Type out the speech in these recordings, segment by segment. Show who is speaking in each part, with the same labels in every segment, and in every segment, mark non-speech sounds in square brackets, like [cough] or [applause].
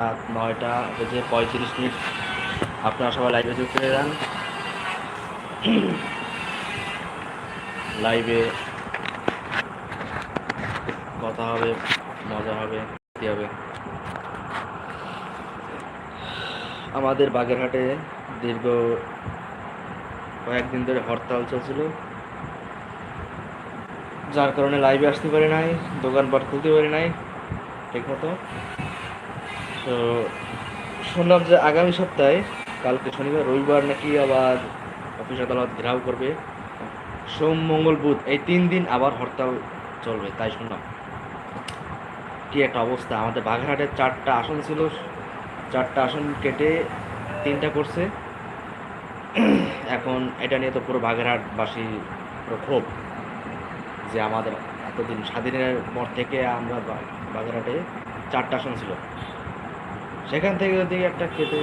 Speaker 1: রাত নয়টা বেজে পঁয়ত্রিশ মিনিট। আপনারা সবাই লাইভে যুক্ত হয়ে যান। লাইভে কথা হবে, মজা হবে, কি হবে? আমাদের বাগেরহাটে দীর্ঘ কয়েকদিন ধরে হরতাল চলছিল। যার কারণে লাইভে আসতে পারি নাই, দোকানপাট খুলতে পারি নাই, ঠিক মতো। তো শুনলাম যে আগামী সপ্তাহে, কালকে শনিবার, রবিবার নাকি আবার অফিস আদালত ঘেরাও করবে। সোম, মঙ্গল, বুধ, এই তিন দিন আবার হরতাল চলবে, তাই শুনলাম। কি একটা অবস্থা, আমাদের বাঘারহাটের চারটা আসন ছিল, চারটা আসন কেটে তিনটা করছে। এখন এটা নিয়ে তো পুরো বাগেরহাটবাসী পুরো ক্ষোভ যে আমাদের এতদিন স্বাধীনের পর থেকে আমরা বাগেরহাটে চারটা আসন ছিল। সেখান থেকে যদি একটা খেতে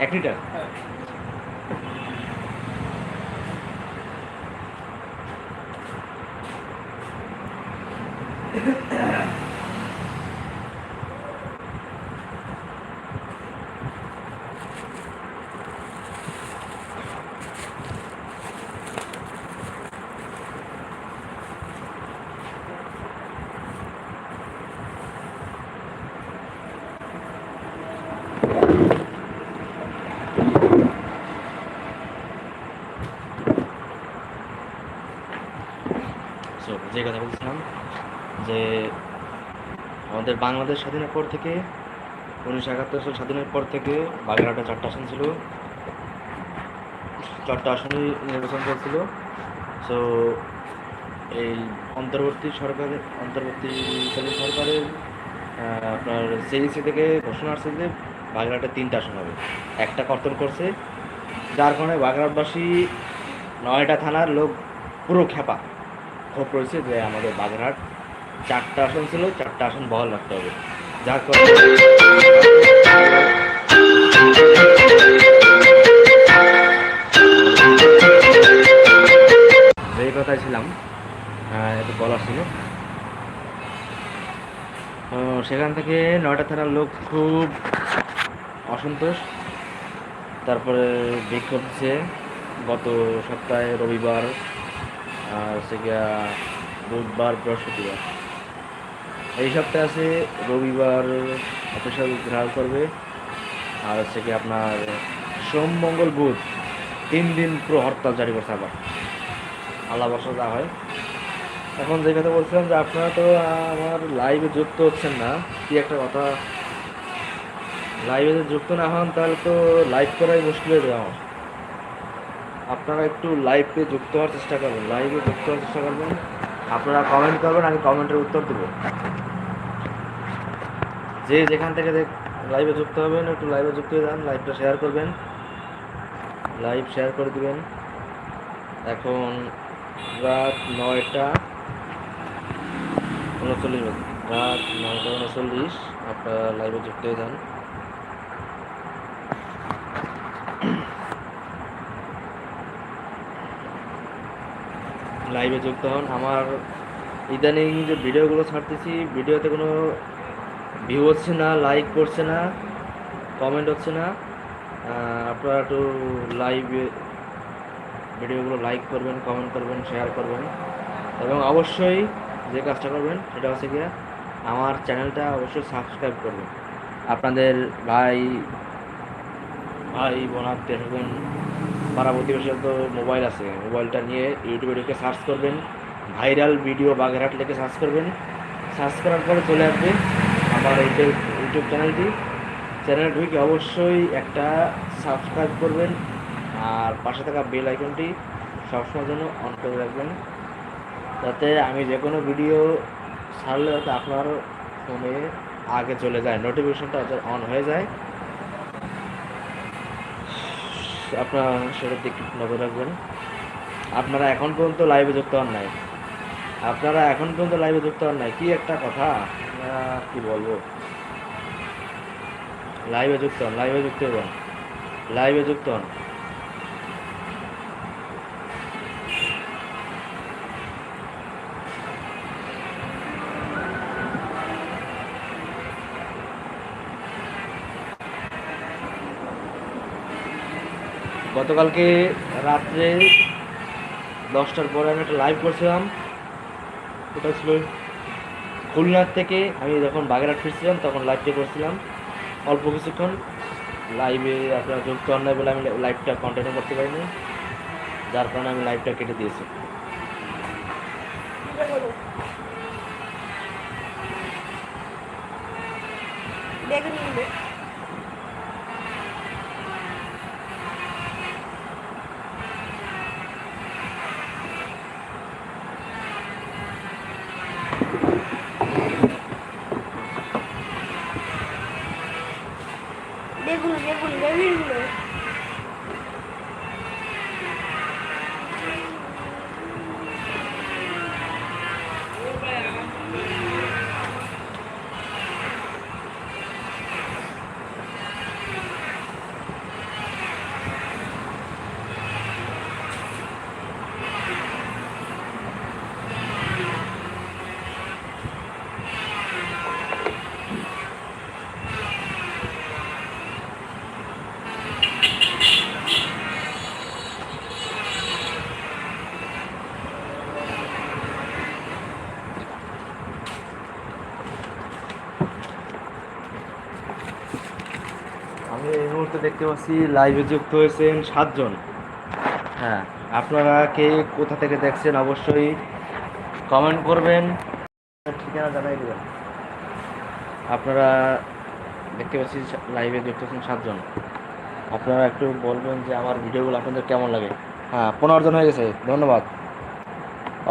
Speaker 1: এক লিটার সো যে কথা বলছিলাম যে আমাদের বাংলাদেশ স্বাধীনের পর থেকে উনিশশো একাত্তর সাল স্বাধীনের পর থেকে বাগেরহাটে চারটা আসন ছিল। চারটা আসনই নির্বাচন চলছিল। সো এই অন্তর্বর্তী সরকারের, অন্তর্বর্তীকালীন সরকারের আপনার সিইসি থেকে ঘোষণা আসছে যে বাগেরহাটে তিনটা আসন হবে। একটা কর্তন করছে, যার কারণে বাগেরহাটবাসী নয়টা থানার লোক পুরো খেপা ক্ষোভ রয়েছে যে আমাদের বাগেরহাট চারটা আসন ছিল, চারটা আসন বহাল রাখতে হবে। যার কারণে যে কথায় ছিলাম একটু বলার ছিল। সেখান থেকে নয়টা থানার লোক খুব অসন্তোষ। তারপরে বিক্ষোভ গত সপ্তাহে রবিবার হচ্ছে গিয়া বুধবার, বৃহস্পতিবার। এই সপ্তাহে আছে, রবিবার অফিসিয়াল ঘেরাও করবে। আর হচ্ছে কি আপনার সোম, মঙ্গল, বুধ, তিন দিন পুরো হরতাল জারি করছে আবার আল্লাহ বর্ষা যা হয়। এখন যে কথা বলছিলাম যে আপনারা তো আমার লাইভে যুক্ত হচ্ছেন না, কি একটা কথা? লাইভে যদি যুক্ত না হন, তাহলে তো লাইভ করাই মুশকিল হয়ে যাবে আমার। আপনারা একটু লাইভে যুক্ত হওয়ার চেষ্টা করবেন লাইভে যুক্ত হওয়ার চেষ্টা করবেন। আপনারা কমেন্ট করবেন, আমি কমেন্টের উত্তর দেবো। যে যেখান থেকে লাইভে যুক্ত হবেন, একটু লাইভে যুক্ত হয়ে যান লাইভটা শেয়ার করবেন। লাইভ শেয়ার করে দিবেন। এখন রাত নয়টা উনচল্লিশ রাত নয়টা উনচল্লিশ, আপনারা লাইভে যুক্ত হয়ে যান। লাইভে যুক্ত হন। আমার ইদানিং যে ভিডিওগুলো ছাড়তেছি, ভিডিওতে কোনো ভিউ হচ্ছে না লাইক করছে না কমেন্ট হচ্ছে না। আপনারা একটু লাইভে ভিডিওগুলো লাইক করবেন কমেন্ট করবেন শেয়ার করবেন। এবং অবশ্যই যে কাজটা করবেন, সেটা হচ্ছে গিয়ে আমার চ্যানেলটা অবশ্যই সাবস্ক্রাইব করবেন। আপনাদের ভাই ভাই বোনার দেখবেন পাড়া প্রতিবেশীর তো মোবাইল আছে। মোবাইলটা নিয়ে ইউটিউবে ঢুকে সার্চ করবেন ভাইরাল ভিডিও বাগেরহাট লিখে সার্চ করবেন। সার্চ করার পরে চলে আসবে আমার এই ইউটিউব চ্যানেলটি চ্যানেল ঢুকে অবশ্যই একটা সাবস্ক্রাইব করবেন আর পাশে থাকা বেল আইকনটি সবসময়ের জন্য অন করে রাখবেন। যাতে আমি যে কোনো ভিডিও ছাড়লে যাতে আপনার ফোনে আগে চলে যায় নোটিফিকেশনটা অন হয়ে যায়। আপনারা সেটার দিকে নজর রাখবেন। আপনারা এখন পর্যন্ত লাইভে যুক্ত হন নাই। আপনারা এখন পর্যন্ত লাইভে যুক্ত হন নাই। কি একটা কথা? কি বলব? লাইভে যুক্ত হন লাইভে যুক্ত হন লাইভে যুক্ত হন। গতকালকে রাত্রে দশটার পরে আমি একটা লাইভ করছিলাম। ওটা ছিল খুলনার থেকে। আমি যখন বাগেরহাট ফিরছিলাম, তখন লাইভটা করছিলাম। অল্প কিছুক্ষণ। লাইভে আপনার যুক্ত অন্যায় বলে আমি লাইভটা কন্টিনিউ করতে পারিনি। যার কারণে আমি লাইভটা কেটে দিয়েছি।
Speaker 2: 你的运动
Speaker 1: আমি এই মুহূর্তে দেখতে পাচ্ছি লাইভে যুক্ত হয়েছেন সাতজন। হ্যাঁ আপনারা কে কোথা থেকে দেখছেন অবশ্যই কমেন্ট করবেন। ঠিকানা জানাই দেবেন। আপনারা দেখতে পাচ্ছি লাইভে যুক্ত হয়েছেন সাতজন। আপনারা একটু বলবেন যে আমার ভিডিওগুলো আপনাদের কেমন লাগে? হ্যাঁ পনেরো জন হয়ে গেছে, ধন্যবাদ।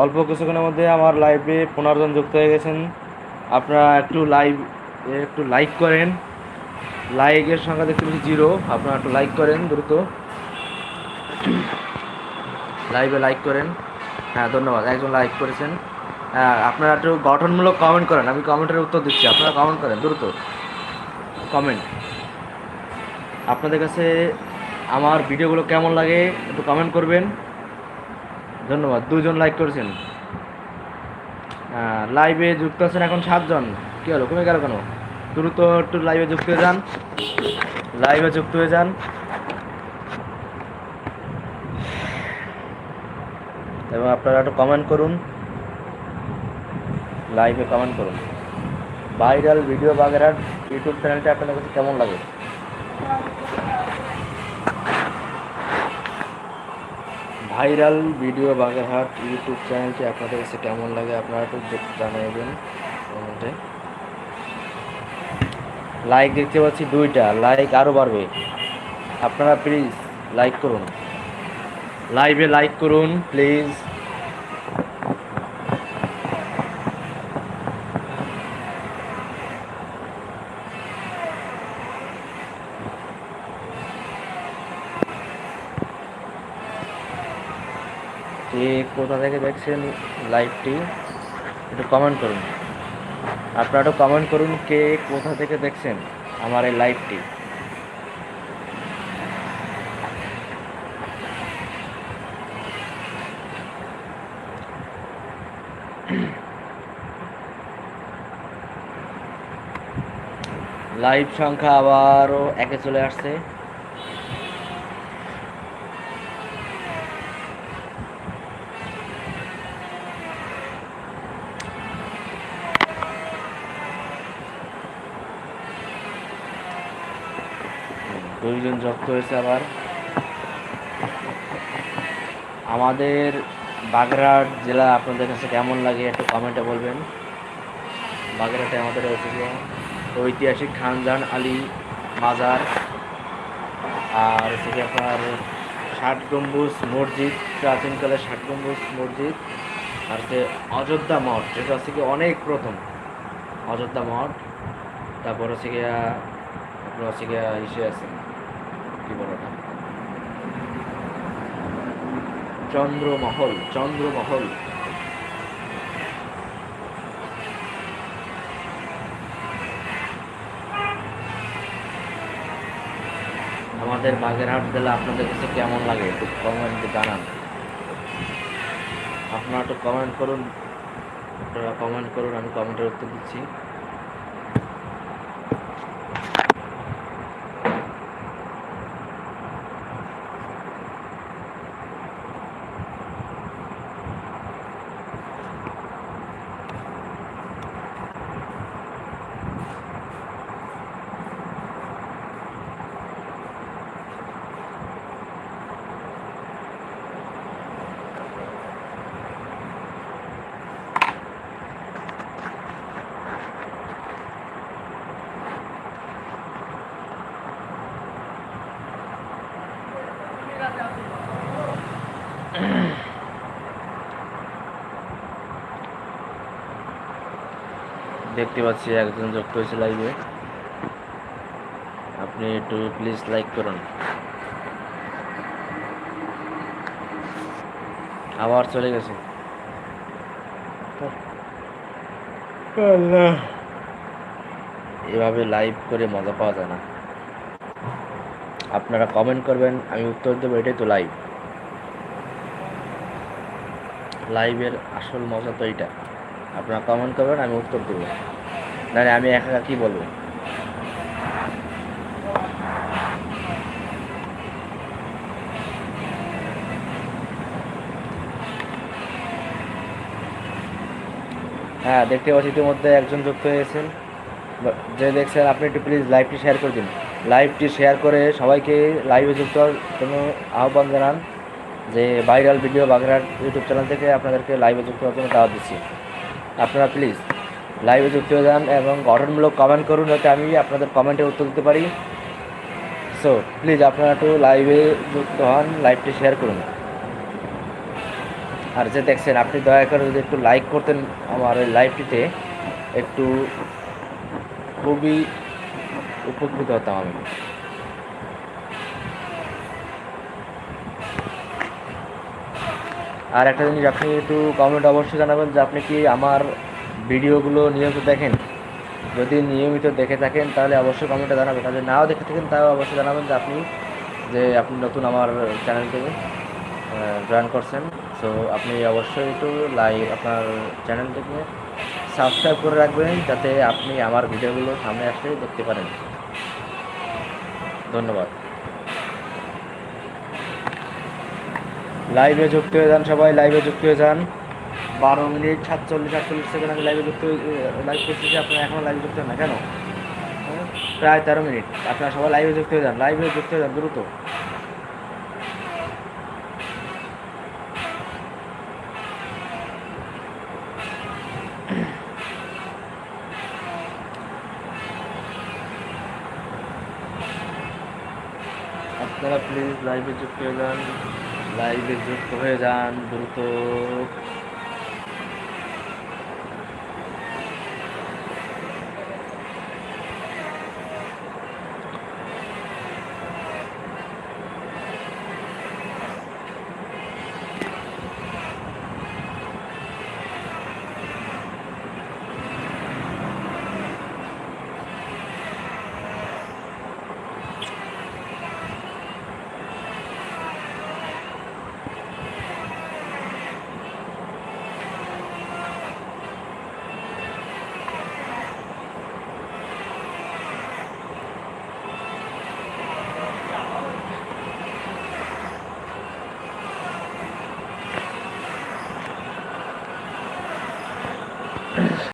Speaker 1: অল্প কিছুক্ষণের মধ্যে আমার লাইভে পনেরো জন যুক্ত হয়ে গেছেন। আপনারা একটু লাইভ একটু লাইক করেন। লাইকের সংখ্যা দেখতে পাচ্ছি জিরো আপনারা একটু লাইক করেন দ্রুত। লাইভে লাইক করেন। হ্যাঁ ধন্যবাদ। একজন লাইক করেছেন। হ্যাঁ আপনারা একটু গঠনমূলক কমেন্ট করেন। আমি কমেন্টের উত্তর দিচ্ছি। আপনারা কমেন্ট করেন দ্রুত। কমেন্ট আপনাদের কাছে আমার ভিডিওগুলো কেমন লাগে একটু কমেন্ট করবেন। ধন্যবাদ। দুজন লাইক করেছেন। লাইভে যুক্ত আছেন এখন সাতজন। কী হলো? কমে গেল কেন? দ্রুত একটু লাইভে যুক্ত হয়ে যান। লাইভে যুক্ত হয়ে যান। এবং আপনারা একটু কমেন্ট করুন। লাইভে কমেন্ট করুন। ভাইরাল ভিডিও বাগেরহাট ইউটিউব চ্যানেলটা আপনাদের কাছে কেমন লাগে? ভাইরাল ভিডিও বাগেরহাট ইউটিউব চ্যানেলটি আপনাদের কাছে কেমন লাগে? আপনারা একটু জানাবেন কমেন্টে লাইক দেখতে পাচ্ছি দুইটা। লাইক আরও বাড়বে। আপনারা প্লিজ লাইক করুন। লাইভে লাইক করুন প্লিজ কে কোথা থেকে দেখছেন লাইভটি একটু কমেন্ট করুন। আপনারা একটু কমেন্ট করুন কে কোথা থেকে দেখছেন আমার এই লাইভটি লাইভ [clears throat] সংখ্যা আবারও একে চলে আসছে। দুইজন যুক্ত হয়েছে আবার। আমাদের বাগেরহাট জেলা আপনাদের কাছে কেমন লাগে একটু কমেন্টে বলবেন। বাগেরহাটে আমাদের ঐতিহ্য ঐতিহাসিক খানজান আলী মাজার আর হচ্ছে কি আপনার ষাট গম্বুজ মসজিদ, প্রাচীনকালের ষাট গম্বুজ মসজিদ। আর হচ্ছে অযোধ্যা মঠ, যেটা হচ্ছে কি অনেক প্রথম। অযোধ্যা মঠ। তারপর হচ্ছে গিয়া আপনার হচ্ছে গিয়া ইসে আছে কি বলে ওটা চন্দ্রমহল চন্দ্রমহল। আমাদের বাগেরহাট জেলা আপনাদের কাছে কেমন লাগে একটু কমেন্টে জানান। আপনারা একটু কমেন্ট করুন, আপনারা কমেন্ট করুন, আমি কমেন্টের উত্তর দিচ্ছি। দেখতে পাচ্ছি একজন যুক্ত হয়েছে লাইভে আপনি একটু প্লিজ লাইক করুন। আবার চলে গেছে। এভাবে লাইভ করে মজা পাওয়া যায় না। আপনারা কমেন্ট করবেন আমি উত্তর দেবো এটাই তো লাইভ লাইভের আসল মজা তো এইটা। আপনারা কমেন্ট করবেন, আমি উত্তর দেবো। নাহলে আমি একা একা কী বলব? হ্যাঁ দেখতে পাচ্ছি ইতিমধ্যে একজন যুক্ত হয়েছেন। যে দেখছেন, আপনি একটু প্লিজ লাইভটি শেয়ার করে দিন। লাইভটি শেয়ার করে সবাইকে লাইভে যুক্ত হওয়ার জন্য আহ্বান জানান যে viral video Bagerhat YouTube channel থেকে আপনাদেরকে লাইভে যুক্ত হওয়ার জন্য দাওয়াত দিচ্ছি। আপনারা প্লিজ লাইভে যুক্ত হয়ে যান এবং গঠনমূলক কমেন্ট করুন যাতে আমি আপনাদের কমেন্টে উত্তর দিতে পারি। সো প্লিজ আপনারা একটু লাইভে যুক্ত হন লাইভটি শেয়ার করুন। আর যে দেখছেন, আপনি দয়া করে যদি একটু লাইক করতেন আমার এই লাইভটিতে একটু খুবই উপকৃত হতাম আমি। আর একটা জিনিস আপনি একটু কমেন্ট অবশ্যই জানাবেন যে আপনি কি আমার ভিডিওগুলো নিয়মিত দেখেন? যদি নিয়মিত দেখে থাকেন, তাহলে অবশ্যই কমেন্টে জানাবেন। যদি নাও দেখে থাকেন, তাও অবশ্যই জানাবেন যে আপনি যে আপনি নতুন আমার চ্যানেল থেকে জয়েন করছেন। সো আপনি অবশ্যই একটু লাইভ আপনার চ্যানেলটিকে সাবস্ক্রাইব করে রাখবেন, যাতে আপনি আমার ভিডিওগুলো সামনে আসলে দেখতে পারেন। ধন্যবাদ। লাইভে যুক্ত হয়ে যান সবাই লাইভে যুক্ত হয়ে যান। বারো মিনিট সাতচল্লিশ, আটচল্লিশ সেকেন্ড আমি লাইভে যুক্ত লাইভ করতেছি আপনারা এখনও লাইভে যুক্ত না, কেন? প্রায় তেরো মিনিট। আপনারা সবাই লাইভে যুক্ত হয়ে যান লাইভে যুক্ত হয়ে যান, দ্রুত। আপনারা প্লিজ লাইভে যুক্ত হয়ে যান। লাইভে যুক্ত হয়ে যান দ্রুত।